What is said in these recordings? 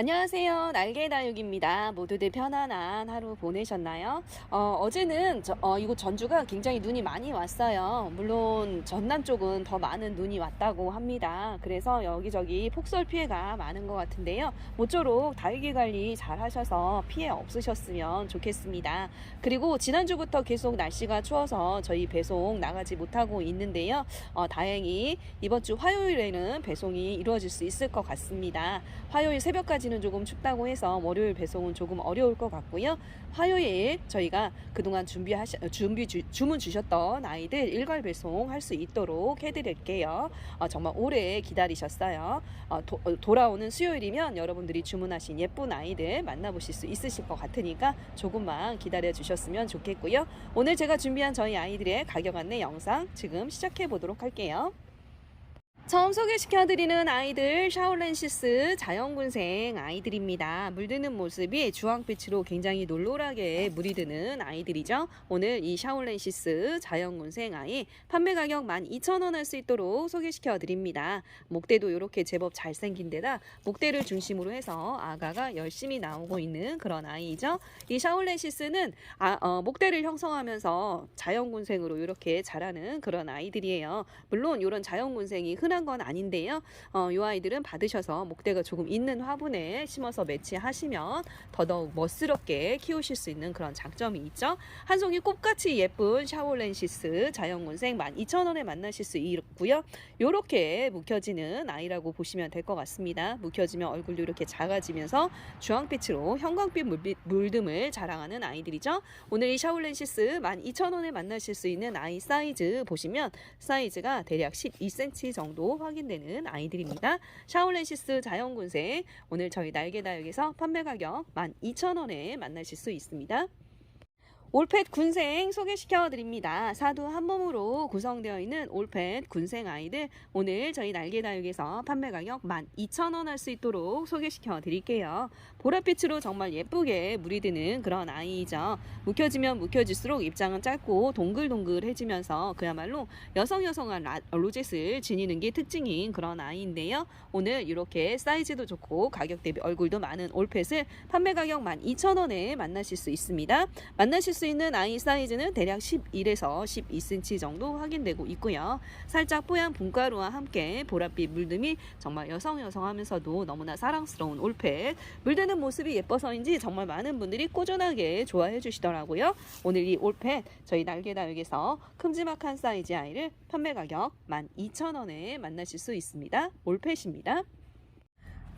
안녕하세요. 날개다육입니다. 모두들 편안한 하루 보내셨나요? 어, 어제는 저, 어, 이곳 전주가 굉장히 눈이 많이 왔어요. 물론 전남 쪽은 더 많은 눈이 왔다고 합니다. 그래서 여기저기 폭설 피해가 많은 것 같은데요. 모쪼록 다육이 관리 잘 하셔서 피해 없으셨으면 좋겠습니다. 그리고 지난주부터 계속 날씨가 추워서 저희 배송 나가지 못하고 있는데요. 어, 다행히 이번 주 화요일에는 배송이 이루어질 수 있을 것 같습니다. 화요일 새벽까지 는 조금 춥다고 해서 월요일 배송은 조금 어려울 것 같고요. 화요일 저희가 그동안 준비하시, 준비 주, 주문 주셨던 아이들 일괄 배송할 수 있도록 해드릴게요. 어, 정말 오래 기다리셨어요. 어, 도, 어, 돌아오는 수요일이면 여러분들이 주문하신 예쁜 아이들 만나보실 수 있으실 것 같으니까 조금만 기다려 주셨으면 좋겠고요. 오늘 제가 준비한 저희 아이들의 가격 안내 영상 지금 시작해 보도록 할게요. 처음 소개시켜드리는 아이들 샤올렌시스 자연군생 아이들입니다. 물드는 모습이 주황빛으로 굉장히 놀놀하게 물이 드는 아이들이죠. 오늘 이 샤올렌시스 자연군생 아이 판매 가격 12,000원 할 수 있도록 소개시켜드립니다. 목대도 이렇게 제법 잘생긴 데다 목대를 중심으로 해서 아가가 열심히 나오고 있는 그런 아이죠. 이 샤올렌시스는 아, 어, 목대를 형성하면서 자연군생으로 이렇게 자라는 그런 아이들이에요. 물론 이런 자연군생이 흔한 건 아닌데요. 어, 이 아이들은 받으셔서 목대가 조금 있는 화분에 심어서 매치하시면 더더욱 멋스럽게 키우실 수 있는 그런 장점이 있죠. 한 송이 꽃같이 예쁜 샤올렌시스 자연군생 12,000원에 만나실 수 있고요. 이렇게 묵혀지는 아이라고 보시면 될 것 같습니다. 묵혀지면 얼굴도 이렇게 작아지면서 주황빛으로 형광빛 물듬을 자랑하는 아이들이죠. 오늘 이 샤올렌시스 12,000원에 만나실 수 있는 아이 사이즈 보시면 사이즈가 대략 12cm 정도 확인되는 아이들입니다. 샤올렌시스 자연군생 오늘 저희 날개다육에서 판매 가격 12,000원에 만나실 수 있습니다. 올펫 군생 소개시켜 드립니다. 사두 한 몸으로 구성되어 있는 올펫 군생 아이들 오늘 저희 날개다육에서 판매 가격 12,000원 할 수 있도록 소개시켜 드릴게요. 보랏빛으로 정말 예쁘게 물이 드는 그런 아이이죠. 묵혀지면 묵혀질수록 입장은 짧고 동글동글해지면서 그야말로 여성 여성한 라- 로젯을 지니는 게 특징인 그런 아이인데요. 오늘 이렇게 사이즈도 좋고 가격 대비 얼굴도 많은 올펫을 판매 가격 12,000원에 만나실 수 있습니다. 만나실 수 있는 아이 사이즈는 대략 11에서 12cm 정도 확인되고 있고요. 살짝 뽀얀 분가루와 함께 보랏빛 물듬이 정말 여성 여성하면서도 너무나 사랑스러운 올펫 물드는 모습이 예뻐서인지 정말 많은 분들이 꾸준하게 좋아해 주시더라고요. 오늘 이 올펫 저희 날개다육에서 큼지막한 사이즈 아이를 판매 가격 12,000원에 만나실 수 있습니다. 올펫입니다.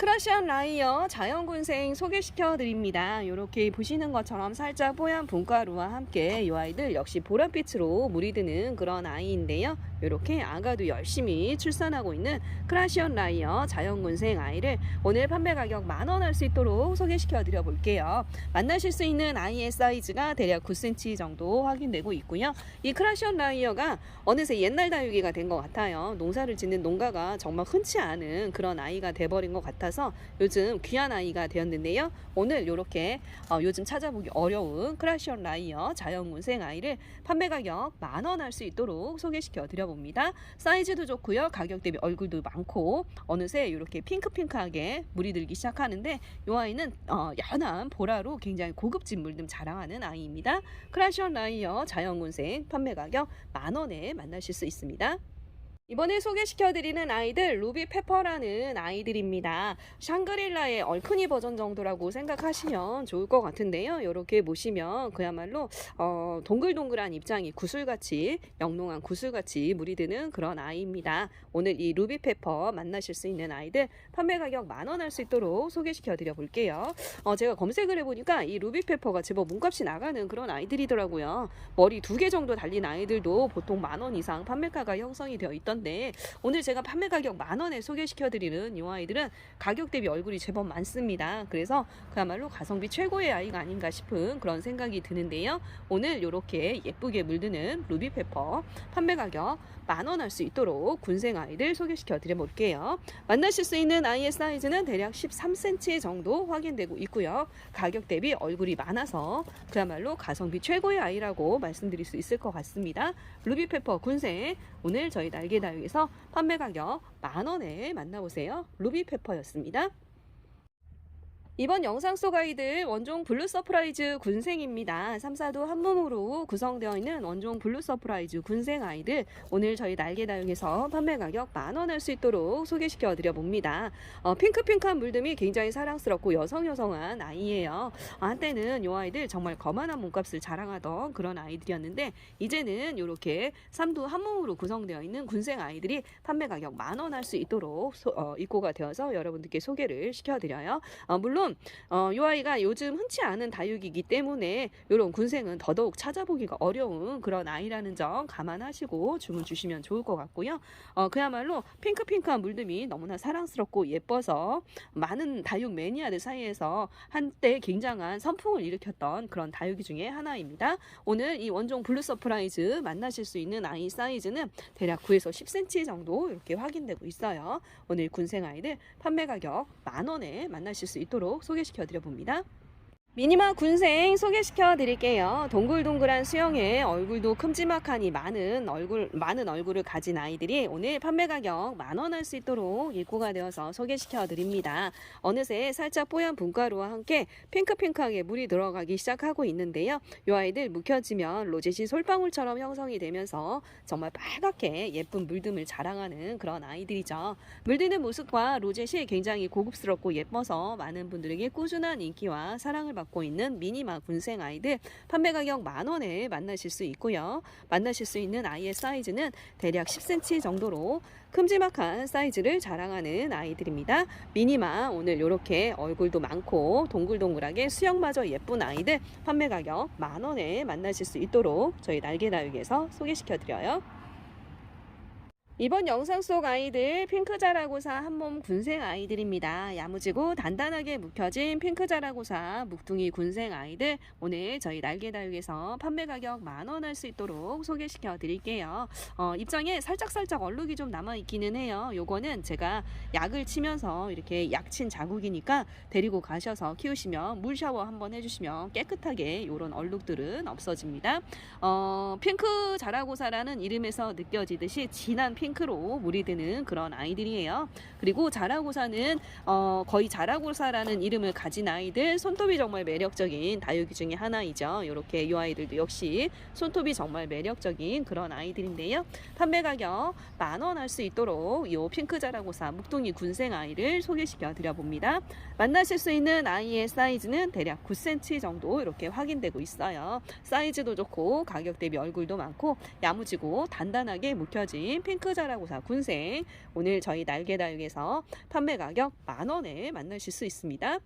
크라시안 라이어 자연군생 소개시켜 드립니다. 이렇게 보시는 것처럼 살짝 뽀얀 분가루와 함께 이 아이들 역시 보랏빛으로 물이 드는 그런 아이인데요. 이렇게 아가도 열심히 출산하고 있는 크라시안 라이어 자연군생 아이를 오늘 판매 가격 만원 할 수 있도록 소개시켜 드려 볼게요. 만나실 수 있는 아이의 사이즈가 대략 9cm 정도 확인되고 있고요. 이 크라시안 라이어가 어느새 옛날 다육이가 된 것 같아요. 농사를 짓는 농가가 정말 흔치 않은 그런 아이가 돼버린 것 같아서 요즘 귀한 아이가 되었는데요. 오늘 이렇게 어, 요즘 찾아보기 어려운 크라시안 라이어 자연군생 아이를 판매 가격 만원 할 수 있도록 소개시켜 드려 봅니다. 사이즈도 좋고요. 가격 대비 얼굴도 많고 어느새 이렇게 핑크핑크하게 물이 들기 시작하는데 이 아이는 어, 연한 보라로 굉장히 고급진 물듬 자랑하는 아이입니다. 크라시안 라이어 자연군생 판매 가격 만 원에 만나실 수 있습니다. 이번에 소개시켜드리는 아이들 루비 페퍼라는 아이들입니다. 샹그릴라의 얼큰이 버전 정도라고 생각하시면 좋을 것 같은데요. 이렇게 보시면 그야말로 어, 동글동글한 입장이 구슬같이 영롱한 구슬같이 물이 드는 그런 아이입니다. 오늘 이 루비 페퍼 만나실 수 있는 아이들 판매 가격 만 원 할 수 있도록 소개시켜 드려 볼게요. 어, 제가 검색을 해보니까 이 루비 페퍼가 제법 몸값이 나가는 그런 아이들이더라고요. 머리 두 개 정도 달린 아이들도 보통 만 원 이상 판매가가 형성이 되어 있던 데 오늘 제가 판매 가격 만 원에 소개시켜드리는 이 아이들은 가격 대비 얼굴이 제법 많습니다. 그래서 그야말로 가성비 최고의 아이가 아닌가 싶은 그런 생각이 드는데요. 오늘 이렇게 예쁘게 물드는 루비 페퍼 판매 가격 만 원 할 수 있도록 군생 아이들 소개시켜 드려 볼게요. 만나실 수 있는 아이의 사이즈는 대략 13cm 정도 확인되고 있고요. 가격 대비 얼굴이 많아서 그야말로 가성비 최고의 아이라고 말씀드릴 수 있을 것 같습니다. 루비페퍼 군생 오늘 저희 날개다 육에서 판매 가격 만 원에 만나보세요. 루비 페퍼였습니다. 이번 영상 속 아이들 원종 블루 서프라이즈 군생입니다. 3, 4도 한 몸으로 구성되어 있는 원종 블루 서프라이즈 군생 아이들 오늘 저희 날개다육에서 판매 가격 만원 할 수 있도록 소개시켜 드려 봅니다. 어, 핑크핑크한 물듬이 굉장히 사랑스럽고 여성 여성한 아이예요. 어, 한때는 이 아이들 정말 거만한 몸값을 자랑하던 그런 아이들이었는데 이제는 이렇게 3도 한 몸으로 구성되어 있는 군생 아이들이 판매 가격 만원 할 수 있도록 소, 어, 입고가 되어서 여러분들께 소개를 시켜 드려요. 어, 물론 어, 이 아이가 요즘 흔치 않은 다육이기 때문에 이런 군생은 더더욱 찾아보기가 어려운 그런 아이라는 점 감안하시고 주문 주시면 좋을 것 같고요. 어, 그야말로 핑크핑크한 물듬이 너무나 사랑스럽고 예뻐서 많은 다육 매니아들 사이에서 한때 굉장한 선풍을 일으켰던 그런 다육이 중에 하나입니다. 오늘 이 원종 블루 서프라이즈 만나실 수 있는 아이 사이즈는 대략 9에서 10cm 정도 이렇게 확인되고 있어요. 오늘 군생 아이들 판매 가격 만 원에 만나실 수 있도록 소개시켜 드려 봅니다. 미니마 군생 소개시켜 드릴게요. 동글동글한 수영에 얼굴도 큼지막하니 많은 얼굴 많은 얼굴을 가진 아이들이 오늘 판매 가격 만 원 할 수 있도록 입고가 되어서 소개시켜 드립니다. 어느새 살짝 뽀얀 분가루와 함께 핑크핑크하게 물이 들어가기 시작하고 있는데요. 이 아이들 묵혀지면 로제시 솔방울처럼 형성이 되면서 정말 빨갛게 예쁜 물듬을 자랑하는 그런 아이들이죠. 물드는 모습과 로제시 굉장히 고급스럽고 예뻐서 많은 분들에게 꾸준한 인기와 사랑을 받고 있는 미니마 군생 아이들 판매 가격 만 원에 만나실 수 있고요. 만나실 수 있는 아이의 사이즈는 대략 10cm 정도로 큼지막한 사이즈를 자랑하는 아이들입니다. 미니마 오늘 이렇게 얼굴도 많고 동글동글하게 수영마저 예쁜 아이들 판매 가격 만 원에 만나실 수 있도록 저희 날개다육에서 소개시켜 드려요. 이번 영상 속 아이들 핑크자라고사 한몸 군생 아이들입니다. 야무지고 단단하게 묵혀진 핑크자라고사 묵둥이 군생 아이들 오늘 저희 날개다육에서 판매 가격 만원 할 수 있도록 소개시켜 드릴게요. 어, 입장에 살짝살짝 얼룩이 좀 남아 있기는 해요. 요거는 제가 약을 치면서 이렇게 약친 자국이니까 데리고 가셔서 키우시면 물 샤워 한번 해주시면 깨끗하게 이런 얼룩들은 없어집니다. 어, 핑크 자라고사라는 이름에서 느껴지듯이 진한 핑크 로 물이 드는 그런 아이들이에요. 그리고 자라고사는 어, 거의 자라고사라는 이름을 가진 아이들 손톱이 정말 매력적인 다육이 중에 하나이죠. 이렇게 이 아이들도 역시 손톱이 정말 매력적인 그런 아이들인데요. 판매 가격 만 원 할 수 있도록 이 핑크 자라고사 묵둥이 군생 아이를 소개시켜 드려 봅니다. 만나실 수 있는 아이의 사이즈는 대략 9cm 정도 이렇게 확인되고 있어요. 사이즈도 좋고 가격 대비 얼굴도 많고 야무지고 단단하게 묵혀진 핑크 자라고사 군생 오늘 저희 날개다육에서 판매 가격 만 원에 만나실 수 있습니다.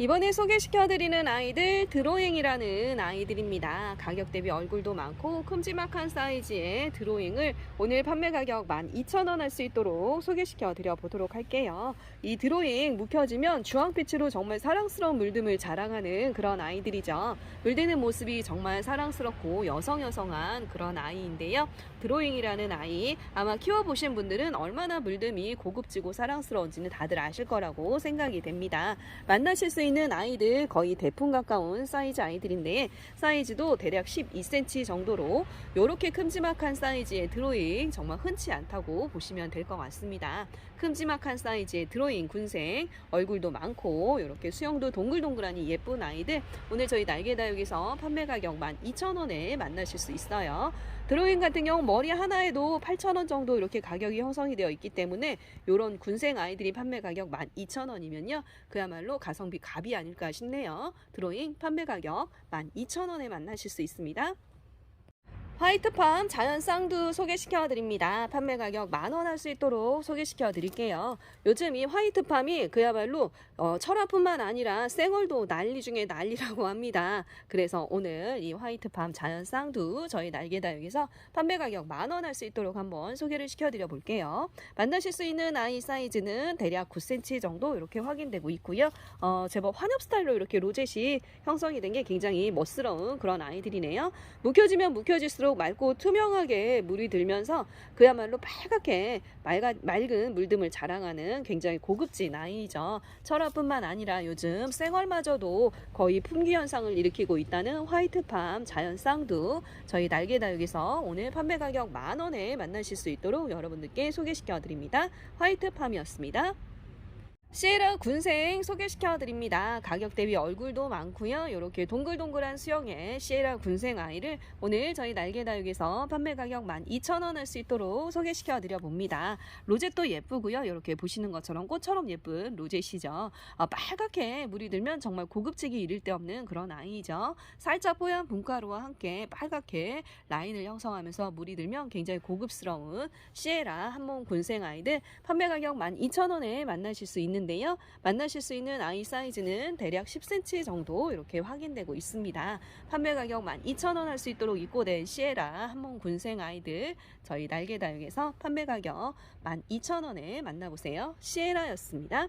이번에 소개시켜드리는 아이들 드로잉이라는 아이들입니다. 가격 대비 얼굴도 많고 큼지막한 사이즈의 드로잉을 오늘 판매 가격 12,000원 할 수 있도록 소개시켜 드려 보도록 할게요. 이 드로잉 묵혀지면 주황빛으로 정말 사랑스러운 물듬을 자랑하는 그런 아이들이죠. 물드는 모습이 정말 사랑스럽고 여성여성한 그런 아이인데요. 드로잉이라는 아이 아마 키워보신 분들은 얼마나 물듬이 고급지고 사랑스러운지는 다들 아실 거라고 생각이 됩니다. 만나실 수 있는 아이들 거의 대풍 가까운 사이즈 아이들인데 사이즈도 대략 12cm 정도로 이렇게 큼지막한 사이즈의 드로잉 정말 흔치 않다고 보시면 될 것 같습니다. 큼지막한 사이즈의 드로잉 군생 얼굴도 많고 이렇게 수영도 동글동글하니 예쁜 아이들 오늘 저희 날개다육에서 판매 가격 12,000원에 만나실 수 있어요. 드로잉 같은 경우 머리 하나에도 8,000원 정도 이렇게 가격이 형성이 되어 있기 때문에 이런 군생 아이들이 판매 가격 12,000원이면요. 그야말로 가성비 갑이 아닐까 싶네요. 드로잉 판매 가격 12,000원에 만나실 수 있습니다. 화이트팜 자연 쌍두 소개시켜 드립니다. 판매 가격 만 원 할 수 있도록 소개시켜 드릴게요. 요즘 이 화이트팜이 그야말로 어, 철화뿐만 아니라 생얼도 난리 중에 난리라고 합니다. 그래서 오늘 이 화이트팜 자연 쌍두 저희 날개다육에서 판매 가격 만 원 할 수 있도록 한번 소개를 시켜 드려 볼게요. 만나실 수 있는 아이 사이즈는 대략 9cm 정도 이렇게 확인되고 있고요. 어, 제법 환엽 스타일로 이렇게 로zet이 형성이 된 게 굉장히 멋스러운 그런 아이들이네요. 묵혀지면 묵혀질수록 맑고 투명하게 물이 들면서 그야말로 빨갛게 맑아, 맑은 물듬을 자랑하는 굉장히 고급진 아이죠. 철화뿐만 아니라 요즘 생얼마저도 거의 품귀 현상을 일으키고 있다는 화이트팜 자연 쌍두 저희 날개다육에서 오늘 판매 가격 만 원에 만나실 수 있도록 여러분들께 소개시켜 드립니다. 화이트팜이었습니다. 시에라 군생 소개시켜 드립니다. 가격 대비 얼굴도 많고요. 이렇게 동글동글한 수영의 시에라 군생 아이를 오늘 저희 날개다육에서 판매 가격 12,000원 할 수 있도록 소개시켜 드려 봅니다. 로제도 예쁘고요. 이렇게 보시는 것처럼 꽃처럼 예쁜 로제시죠. 아, 빨갛게 물이 들면 정말 고급지기 이를 데 없는 그런 아이죠. 살짝 뽀얀 분가루와 함께 빨갛게 라인을 형성하면서 물이 들면 굉장히 고급스러운 시에라 한몸 군생 아이들 판매 가격 12,000원에 만나실 수 있는 데요. 만나실 수 있는 아이 사이즈는 대략 10cm 정도 이렇게 확인되고 있습니다. 판매 가격 12,000원 할 수 있도록 입고된 시에라 한몸 군생 아이들 저희 날개다육에서 판매 가격 12,000원에 만나보세요. 시에라였습니다.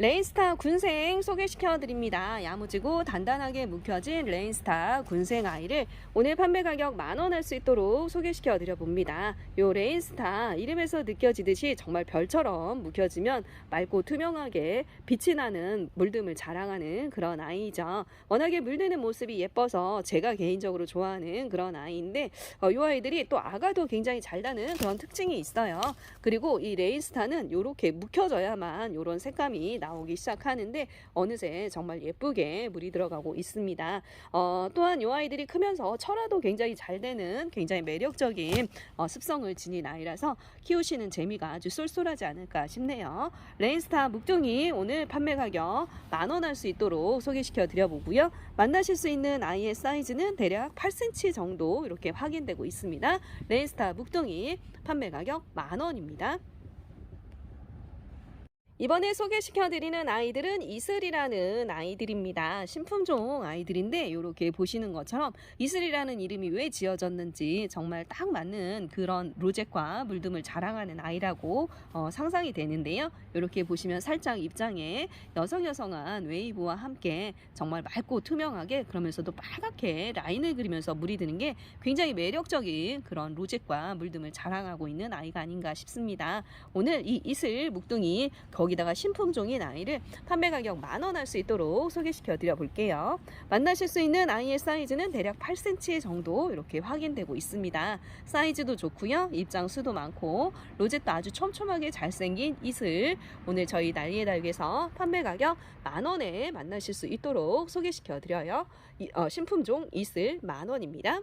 레인스타 군생 소개시켜 드립니다. 야무지고 단단하게 묵혀진 레인스타 군생 아이를 오늘 판매 가격 만원 할 수 있도록 소개시켜 드려 봅니다. 요 레인스타 이름에서 느껴지듯이 정말 별처럼 묵혀지면 맑고 투명하게 빛이 나는 물듦을 자랑하는 그런 아이죠. 워낙에 물드는 모습이 예뻐서 제가 개인적으로 좋아하는 그런 아이인데 어, 이 아이들이 또 아가도 굉장히 잘 나는 그런 특징이 있어요. 그리고 이 레인스타는 이렇게 묵혀져야만 이런 색감이 나 오기 시작하는데 어느새 정말 예쁘게 물이 들어가고 있습니다. 어, 또한 이 아이들이 크면서 철화도 굉장히 잘 되는 굉장히 매력적인 어, 습성을 지닌 아이라서 키우시는 재미가 아주 쏠쏠하지 않을까 싶네요. 레인스타 묵둥이 오늘 판매 가격 만원 할 수 있도록 소개시켜 드려보고요. 만나실 수 있는 아이의 사이즈는 대략 8cm 정도 이렇게 확인되고 있습니다. 레인스타 묵둥이 판매 가격 만 원입니다. 이번에 소개시켜드리는 아이들은 이슬이라는 아이들입니다. 신품종 아이들인데 이렇게 보시는 것처럼 이슬이라는 이름이 왜 지어졌는지 정말 딱 맞는 그런 로zet과 물듦을 자랑하는 아이라고 어, 상상이 되는데요. 이렇게 보시면 살짝 입장에 여성여성한 웨이브와 함께 정말 맑고 투명하게 그러면서도 빨갛게 라인을 그리면서 물이 드는 게 굉장히 매력적인 그런 로zet과 물듦을 자랑하고 있는 아이가 아닌가 싶습니다. 오늘 이 이슬 묵둥이 거 기다가 신품종인 아이를 판매 가격 만 원 할 수 있도록 소개시켜 드려 볼게요. 만나실 수 있는 아이의 사이즈는 대략 8cm 정도 이렇게 확인되고 있습니다. 사이즈도 좋고요. 입장 수도 많고 로zet도 아주 촘촘하게 잘생긴 이슬 오늘 저희 난리의 달에서 판매 가격 만 원에 만나실 수 있도록 소개시켜 드려요. 이, 어, 신품종 이슬 만 원입니다.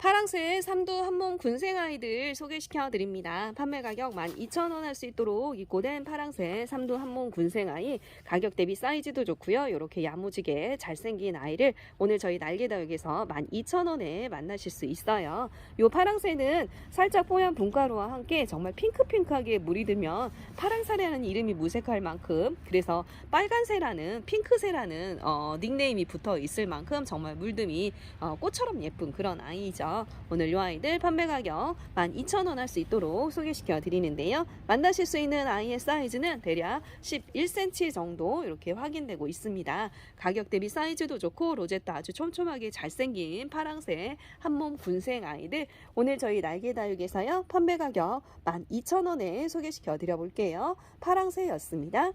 파랑새 삼두 한몸 군생 아이들 소개시켜 드립니다. 판매 가격 12,000원 할 수 있도록 입고된 파랑새 삼두 한몸 군생 아이 가격 대비 사이즈도 좋고요. 이렇게 야무지게 잘생긴 아이를 오늘 저희 날개다육에서 12,000원에 만나실 수 있어요. 이 파랑새는 살짝 뽀얀 분가루와 함께 정말 핑크핑크하게 물이 들면 파랑새라는 이름이 무색할 만큼 그래서 빨간새라는 핑크새라는 어, 닉네임이 붙어 있을 만큼 정말 물듬이 어, 꽃처럼 예쁜 그런 아이죠. 오늘 이 아이들 판매 가격 12,000원 할 수 있도록 소개시켜 드리는데요. 만나실 수 있는 아이의 사이즈는 대략 11cm 정도 이렇게 확인되고 있습니다. 가격 대비 사이즈도 좋고 로제도 아주 촘촘하게 잘생긴 파랑새 한몸 군생 아이들 오늘 저희 날개 다육에서요 판매 가격 12,000원에 소개시켜 드려 볼게요. 파랑새였습니다.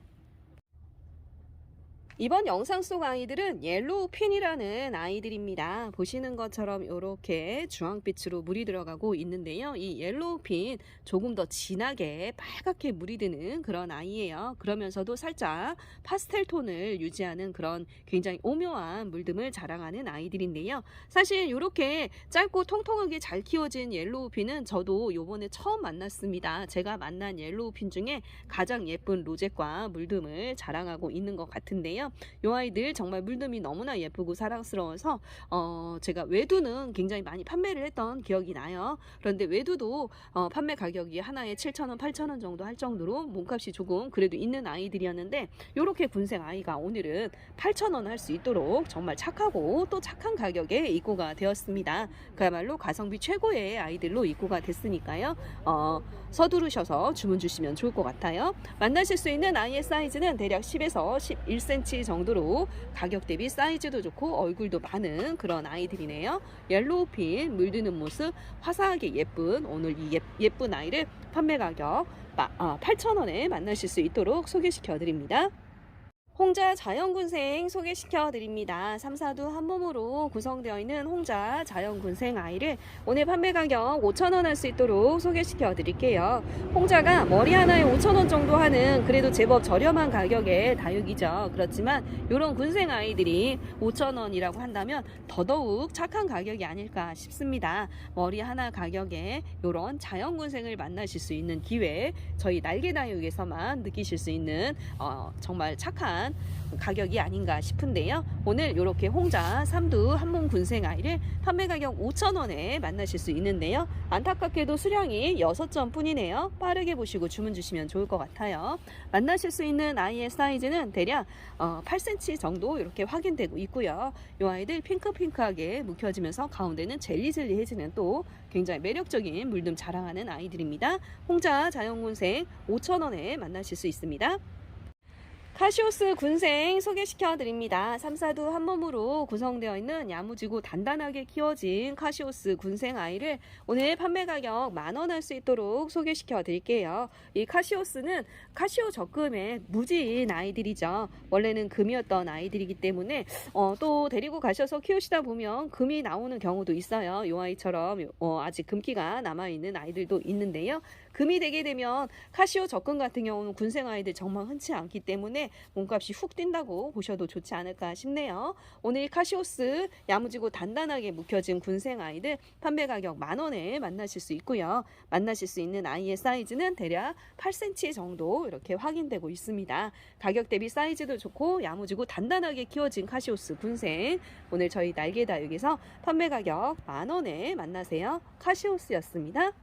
이번 영상 속 아이들은 옐로우 핀이라는 아이들입니다. 보시는 것처럼 이렇게 주황빛으로 물이 들어가고 있는데요. 이 옐로우 핀 조금 더 진하게 빨갛게 물이 드는 그런 아이예요. 그러면서도 살짝 파스텔 톤을 유지하는 그런 굉장히 오묘한 물듦을 자랑하는 아이들인데요. 사실 이렇게 짧고 통통하게 잘 키워진 옐로우 핀은 저도 요번에 처음 만났습니다. 제가 만난 옐로우 핀 중에 가장 예쁜 로zet과 물듦을 자랑하고 있는 것 같은데요. 이 아이들 정말 물듬이 너무나 예쁘고 사랑스러워서 어, 제가 외두는 굉장히 많이 판매를 했던 기억이 나요. 그런데 외두도 어, 판매 가격이 하나에 7,000원, 8,000원 정도 할 정도로 몸값이 조금 그래도 있는 아이들이었는데 이렇게 군생 아이가 오늘은 8,000원 할 수 있도록 정말 착하고 또 착한 가격에 입고가 되었습니다. 그야말로 가성비 최고의 아이들로 입고가 됐으니까요. 어, 서두르셔서 주문 주시면 좋을 것 같아요. 만나실 수 있는 아이의 사이즈는 대략 10에서 11cm 정도로 가격 대비 사이즈도 좋고 얼굴도 많은 그런 아이들이네요. 옐로우 핀 물드는 모습 화사하게 예쁜 오늘 이 예, 쁜 아이를 판매 가격 8,000원에 만나실 수 있도록 소개시켜 드립니다. 홍자 자연군생 소개시켜 드립니다. 3, 4두 한 몸으로 구성되어 있는 홍자 자연군생 아이를 오늘 판매 가격 5,000원 할 수 있도록 소개시켜 드릴게요. 홍자가 머리 하나에 5,000원 정도 하는 그래도 제법 저렴한 가격의 다육이죠. 그렇지만 이런 군생 아이들이 5,000원이라고 한다면 더더욱 착한 가격이 아닐까 싶습니다. 머리 하나 가격에 이런 자연군생을 만나실 수 있는 기회 저희 날개 다육에서만 느끼실 수 있는 어, 정말 착한 가격이 아닌가 싶은데요. 오늘 이렇게 홍자 삼두 한몸 군생 아이를 판매 가격 5,000원에 만나실 수 있는데요. 안타깝게도 수량이 6점 뿐이네요. 빠르게 보시고 주문 주시면 좋을 것 같아요. 만나실 수 있는 아이의 사이즈는 대략 어, 8cm 정도 이렇게 확인되고 있고요. 이 아이들 핑크핑크하게 묵혀지면서 가운데는 젤리젤리해지는 또 굉장히 매력적인 물듬 자랑하는 아이들입니다. 홍자 자연군생 5,000원에 만나실 수 있습니다. 카시오스 군생 소개시켜 드립니다. 3, 4두 한 몸으로 구성되어 있는 야무지고 단단하게 키워진 카시오스 군생 아이를 오늘 판매 가격 만 원 할 수 있도록 소개시켜 드릴게요. 이 카시오스는 카시오 적금의 무지인 아이들이죠. 원래는 금이었던 아이들이기 때문에 어, 또 데리고 가셔서 키우시다 보면 금이 나오는 경우도 있어요. 이 아이처럼 어, 아직 금기가 남아있는 아이들도 있는데요. 금이 되게 되면 카시오 적금 같은 경우는 군생 아이들 정말 흔치 않기 때문에 몸값이 훅 뛴다고 보셔도 좋지 않을까 싶네요. 오늘 카시오스 야무지고 단단하게 묵혀진 군생 아이들 판매 가격 만 원에 만나실 수 있고요. 만나실 수 있는 아이의 사이즈는 대략 8cm 정도 이렇게 확인되고 있습니다. 가격 대비 사이즈도 좋고 야무지고 단단하게 키워진 카시오스 군생 오늘 저희 날개 다육에서 판매 가격 만 원에 만나세요. 카시오스였습니다.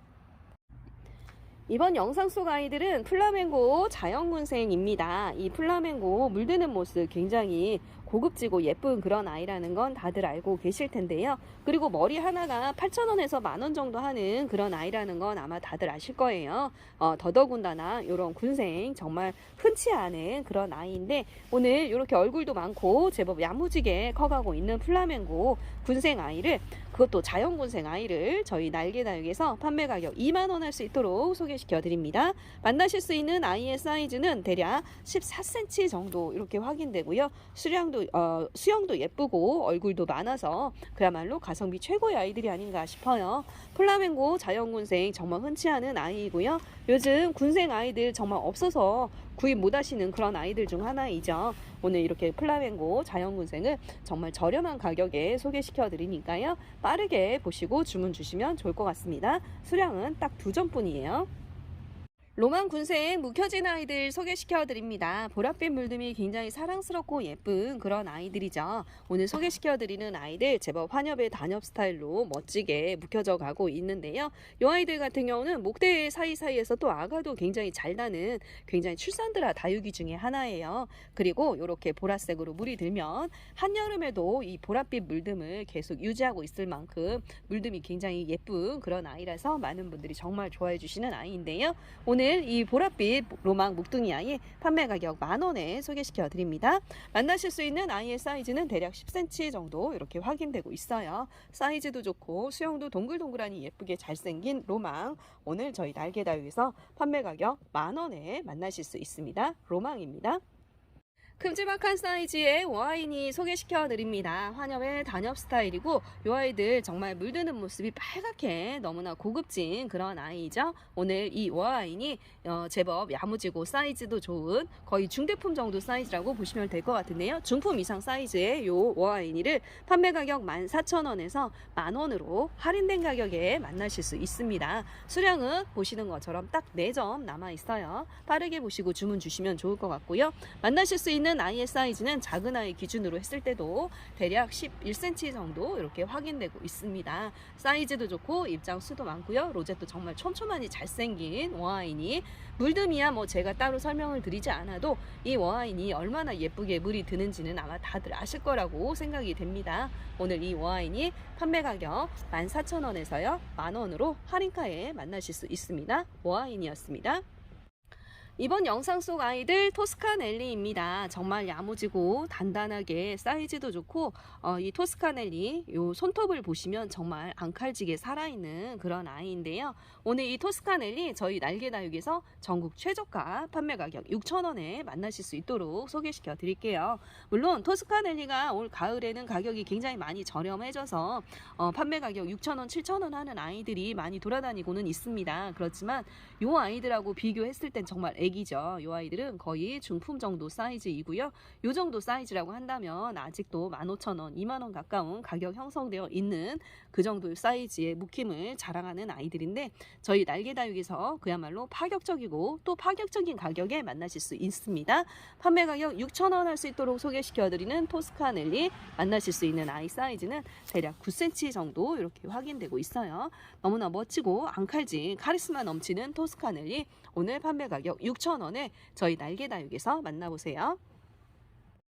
이번 영상 속 아이들은 플라멩고 자연군생입니다. 이 플라멩고 물드는 모습 굉장히 고급지고 예쁜 그런 아이라는 건 다들 알고 계실 텐데요. 그리고 머리 하나가 8,000원에서 만원 정도 하는 그런 아이라는 건 아마 다들 아실 거예요. 어, 더더군다나 이런 군생 정말 흔치 않은 그런 아이인데 오늘 이렇게 얼굴도 많고 제법 야무지게 커가고 있는 플라멩고 군생 아이를 그것도 자연군생 아이를 저희 날개다육에서 판매 가격 2만 원 할 수 있도록 소개시켜 드립니다. 만나실 수 있는 아이의 사이즈는 대략 14cm 정도 이렇게 확인되고요. 수량도 어, 수영도 예쁘고 얼굴도 많아서 그야말로 가성비 최고의 아이들이 아닌가 싶어요. 플라멩고 자연군생 정말 흔치 않은 아이이고요. 요즘 군생 아이들 정말 없어서 구입 못 하시는 그런 아이들 중 하나이죠. 오늘 이렇게 플라멩고 자연군생을 정말 저렴한 가격에 소개시켜 드리니까요. 빠르게 보시고 주문 주시면 좋을 것 같습니다. 수량은 딱 두 점뿐이에요. 로만 군생 묵혀진 아이들 소개시켜 드립니다. 보랏빛 물듬이 굉장히 사랑스럽고 예쁜 그런 아이들이죠. 오늘 소개시켜 드리는 아이들 제법 환엽의 단엽 스타일로 멋지게 묵혀져 가고 있는데요. 이 아이들 같은 경우는 목대 사이사이에서 또 아가도 굉장히 잘 나는 굉장히 출산드라 다육이 중에 하나예요. 그리고 이렇게 보라색으로 물이 들면 한여름에도 이 보랏빛 물듬을 계속 유지하고 있을 만큼 물듬이 굉장히 예쁜 그런 아이라서 많은 분들이 정말 좋아해 주시는 아이인데요. 오늘 이 보랏빛 로망 묵둥이 아이 판매 가격 만 원에 소개시켜 드립니다. 만나실 수 있는 아이의 사이즈는 대략 10cm 정도 이렇게 확인되고 있어요. 사이즈도 좋고 수영도 동글동글하니 예쁘게 잘생긴 로망 오늘 저희 날개다육에서 판매 가격 만 원에 만나실 수 있습니다. 로망입니다. 큼지막한 사이즈의 와인이 소개시켜 드립니다. 환엽의 단엽 스타일이고 이 아이들 정말 물드는 모습이 빨갛게 너무나 고급진 그런 아이죠. 오늘 이 와인이 어, 제법 야무지고 사이즈도 좋은 거의 중대품 정도 사이즈라고 보시면 될 것 같은데요. 중품 이상 사이즈의 이 와인이를 판매 가격 14,000원에서 만원으로 할인된 가격에 만나실 수 있습니다. 수량은 보시는 것처럼 딱 4점 남아 있어요. 빠르게 보시고 주문 주시면 좋을 것 같고요. 만나실 수 있는 아이의 사이즈는 작은 아이 기준으로 했을 때도 대략 11cm 정도 이렇게 확인되고 있습니다. 사이즈도 좋고 입장 수도 많고요. 로제도 정말 촘촘하니 잘생긴 워아인이 물듬이야 뭐 제가 따로 설명을 드리지 않아도 이 워아인이 얼마나 예쁘게 물이 드는지는 아마 다들 아실 거라고 생각이 됩니다. 오늘 이 워아인이 판매 가격 14,000원에서요 만원으로 할인가에 만나실 수 있습니다. 워아인이었습니다. 이번 영상 속 아이들 토스카넬리입니다. 정말 야무지고 단단하게 사이즈도 좋고 어, 이 토스카넬리 요 손톱을 보시면 정말 앙칼지게 살아있는 그런 아이인데요. 오늘 이 토스카넬리 저희 날개다육에서 전국 최저가 판매 가격 6,000원에 만나실 수 있도록 소개시켜 드릴게요. 물론 토스카넬리가 올 가을에는 가격이 굉장히 많이 저렴해져서 어, 판매 가격 6,000원, 7,000원 하는 아이들이 많이 돌아다니고는 있습니다. 그렇지만 요 아이들하고 비교했을 땐 정말 애기죠. 요 아이들은 거의 중품 정도 사이즈이고요. 요 정도 사이즈라고 한다면 아직도 15,000원, 2만원 가까운 가격 형성되어 있는 그 정도의 사이즈의 묵힘을 자랑하는 아이들인데 저희 날개다육에서 그야말로 파격적이고 또 파격적인 가격에 만나실 수 있습니다. 판매 가격 6,000원 할 수 있도록 소개시켜드리는 토스카넬리 만나실 수 있는 아이 사이즈는 대략 9cm 정도 이렇게 확인되고 있어요. 너무나 멋지고 앙칼진 카리스마 넘치는 토스카넬리 오늘 판매 가격 6,000원에 저희 날개다육에서 만나보세요.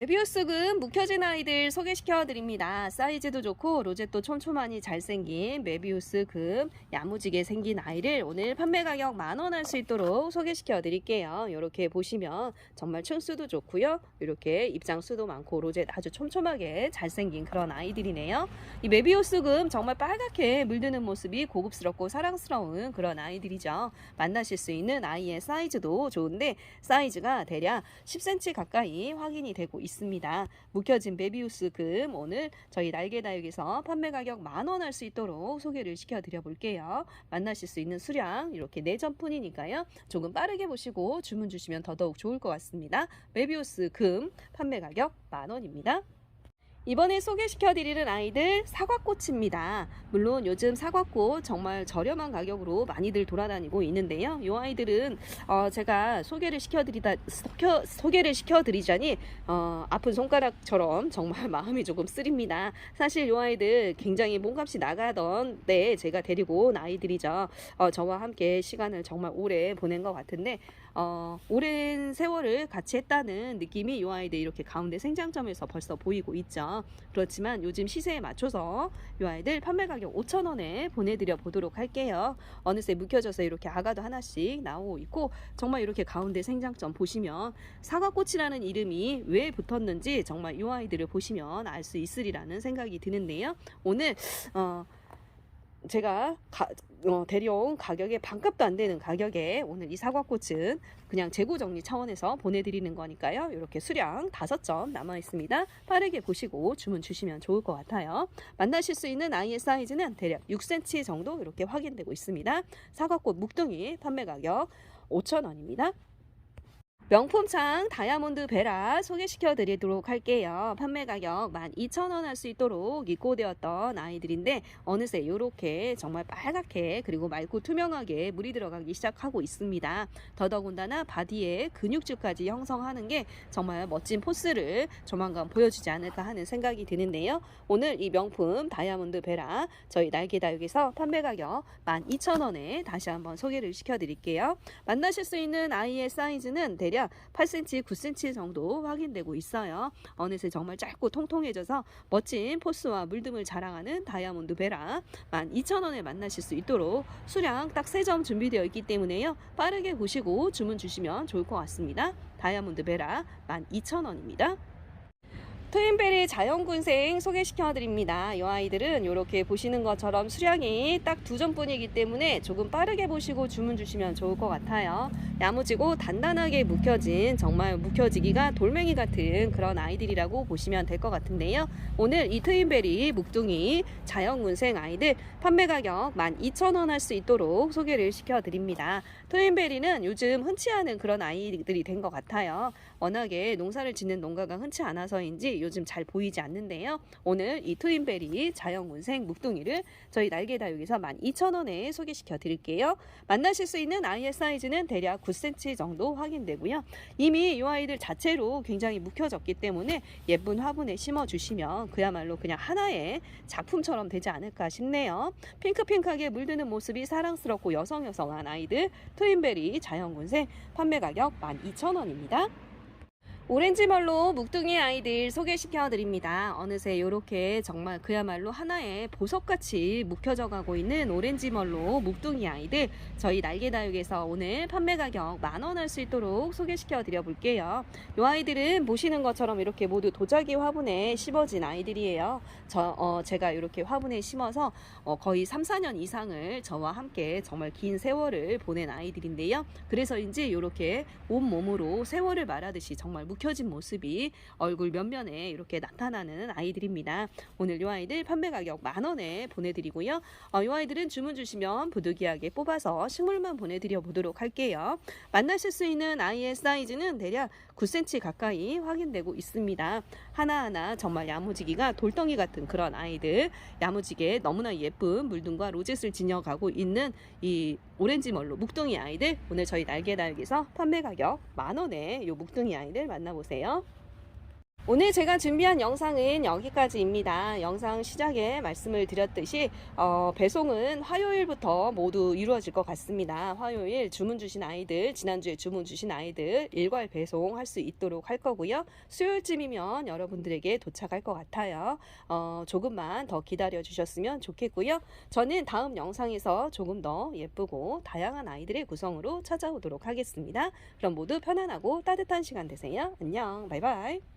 메비우스금 묵혀진 아이들 소개시켜 드립니다. 사이즈도 좋고 로zet도 촘촘하니 잘생긴 메비우스금 야무지게 생긴 아이를 오늘 판매 가격 만원 할 수 있도록 소개시켜 드릴게요. 이렇게 보시면 정말 층수도 좋고요. 이렇게 입장수도 많고 로zet 아주 촘촘하게 잘생긴 그런 아이들이네요. 이 메비우스금 정말 빨갛게 물드는 모습이 고급스럽고 사랑스러운 그런 아이들이죠. 만나실 수 있는 아이의 사이즈도 좋은데 사이즈가 대략 10cm 가까이 확인이 되고 있습니다. 묵혀진 메비우스 금 오늘 저희 날개다육에서 판매 가격 만 원 할 수 있도록 소개를 시켜드려 볼게요. 만나실 수 있는 수량 이렇게 네 점뿐이니까요. 조금 빠르게 보시고 주문 주시면 더더욱 좋을 것 같습니다. 메비우스 금 판매 가격 만 원입니다. 이번에 소개시켜드리는 아이들 사과꽃입니다. 물론 요즘 사과꽃 정말 저렴한 가격으로 많이들 돌아다니고 있는데요. 이 아이들은 어 제가 소개를 시켜드리다 소켜, 소개 를 시켜드리자니 어 아픈 손가락처럼 정말 마음이 조금 쓰립니다. 사실 이 아이들 굉장히 몸값이 나가던 때 제가 데리고 온 아이들이죠. 어 저와 함께 시간을 정말 오래 보낸 것 같은데 어, 오랜 세월을 같이 했다는 느낌이 이 아이들 이렇게 가운데 생장점에서 벌써 보이고 있죠. 그렇지만 요즘 시세에 맞춰서 이 아이들 판매 가격 5,000원에 보내드려 보도록 할게요. 어느새 묵혀져서 이렇게 아가도 하나씩 나오고 있고 정말 이렇게 가운데 생장점 보시면 사과꽃이라는 이름이 왜 붙었는지 정말 이 아이들을 보시면 알 수 있으리라는 생각이 드는데요. 오늘 어, 제가 가, 어, 데려온 가격에 반값도 안 되는 가격에 오늘 이 사과꽃은 그냥 재고 정리 차원에서 보내드리는 거니까요. 이렇게 수량 다섯 점 남아 있습니다. 빠르게 보시고 주문 주시면 좋을 것 같아요. 만나실 수 있는 아이의 사이즈는 대략 6cm 정도 이렇게 확인되고 있습니다. 사과꽃 묵둥이 판매 가격 5,000원입니다. 명품창 다이아몬드 베라 소개시켜 드리도록 할게요. 판매 가격 12,000원 할 수 있도록 입고되었던 아이들인데 어느새 이렇게 정말 빨갛게 그리고 맑고 투명하게 물이 들어가기 시작하고 있습니다. 더더군다나 바디에 근육질까지 형성하는 게 정말 멋진 포스를 조만간 보여주지 않을까 하는 생각이 드는데요. 오늘 이 명품 다이아몬드 베라 저희 날개다육에서 판매 가격 12,000원에 다시 한번 소개를 시켜 드릴게요. 만나실 수 있는 아이의 사이즈는 대략 8cm, 9cm 정도 확인되고 있어요. 어느새 정말 짧고 통통해져서 멋진 포스와 물듦을 자랑하는 다이아몬드 베라 12,000원에 만나실 수 있도록 수량 딱 3점 준비되어 있기 때문에요. 빠르게 보시고 주문 주시면 좋을 것 같습니다. 다이아몬드 베라 12,000원입니다. 트윈베리 자연군생 소개시켜 드립니다. 이 아이들은 이렇게 보시는 것처럼 수량이 딱 두 점뿐이기 때문에 조금 빠르게 보시고 주문 주시면 좋을 것 같아요. 야무지고 단단하게 묵혀진 정말 묵혀지기가 돌멩이 같은 그런 아이들이라고 보시면 될 것 같은데요. 오늘 이 트윈베리 묵둥이 자연군생 아이들 판매 가격 12,000원 할 수 있도록 소개를 시켜 드립니다. 트윈베리는 요즘 흔치 않은 그런 아이들이 된 것 같아요. 워낙에 농사를 짓는 농가가 흔치 않아서인지 요즘 잘 보이지 않는데요. 오늘 이 트윈베리 자연군생 묵둥이를 저희 날개다육에서 12,000원에 소개시켜 드릴게요. 만나실 수 있는 아이의 사이즈는 대략 9cm 정도 확인되고요. 이미 이 아이들 자체로 굉장히 묵혀졌기 때문에 예쁜 화분에 심어 주시면 그야말로 그냥 하나의 작품처럼 되지 않을까 싶네요. 핑크핑크하게 물드는 모습이 사랑스럽고 여성여성한 아이들 트윈베리 자연군생 판매 가격 12,000원입니다. 오렌지멀로 묵둥이 아이들 소개시켜 드립니다. 어느새 이렇게 정말 그야말로 하나의 보석같이 묵혀져 가고 있는 오렌지멀로 묵둥이 아이들 저희 날개다육에서 오늘 판매 가격 만원 할 수 있도록 소개시켜 드려 볼게요. 이 아이들은 보시는 것처럼 이렇게 모두 도자기 화분에 심어진 아이들이에요. 저, 어, 제가 이렇게 화분에 심어서 어, 거의 3, 4년 이상을 저와 함께 정말 긴 세월을 보낸 아이들인데요. 그래서인지 이렇게 온몸으로 세월을 말하듯이 정말 묵혀진 모습이 얼굴 면면에 이렇게 나타나는 아이들입니다. 오늘 이 아이들 판매 가격 만 원에 보내드리고요. 어, 이 아이들은 주문 주시면 부득이하게 뽑아서 식물만 보내드려 보도록 할게요. 만나실 수 있는 아이의 사이즈는 대략 9cm 가까이 확인되고 있습니다. 하나하나 정말 야무지기가 돌덩이 같은 그런 아이들 야무지게 너무나 예쁜 물등과 로젯을 지녀가고 있는 이 오렌지 멀로 묵둥이 아이들 오늘 저희 날개다육에서 판매 가격 만 원에 이 묵둥이 아이들 만나보세요. 오늘 제가 준비한 영상은 여기까지입니다. 영상 시작에 말씀을 드렸듯이 어, 배송은 화요일부터 모두 이루어질 것 같습니다. 화요일 주문 주신 아이들, 지난주에 주문 주신 아이들 일괄 배송할 수 있도록 할 거고요. 수요일쯤이면 여러분들에게 도착할 것 같아요. 어, 조금만 더 기다려 주셨으면 좋겠고요. 저는 다음 영상에서 조금 더 예쁘고 다양한 아이들의 구성으로 찾아오도록 하겠습니다. 그럼 모두 편안하고 따뜻한 시간 되세요. 안녕, 바이바이.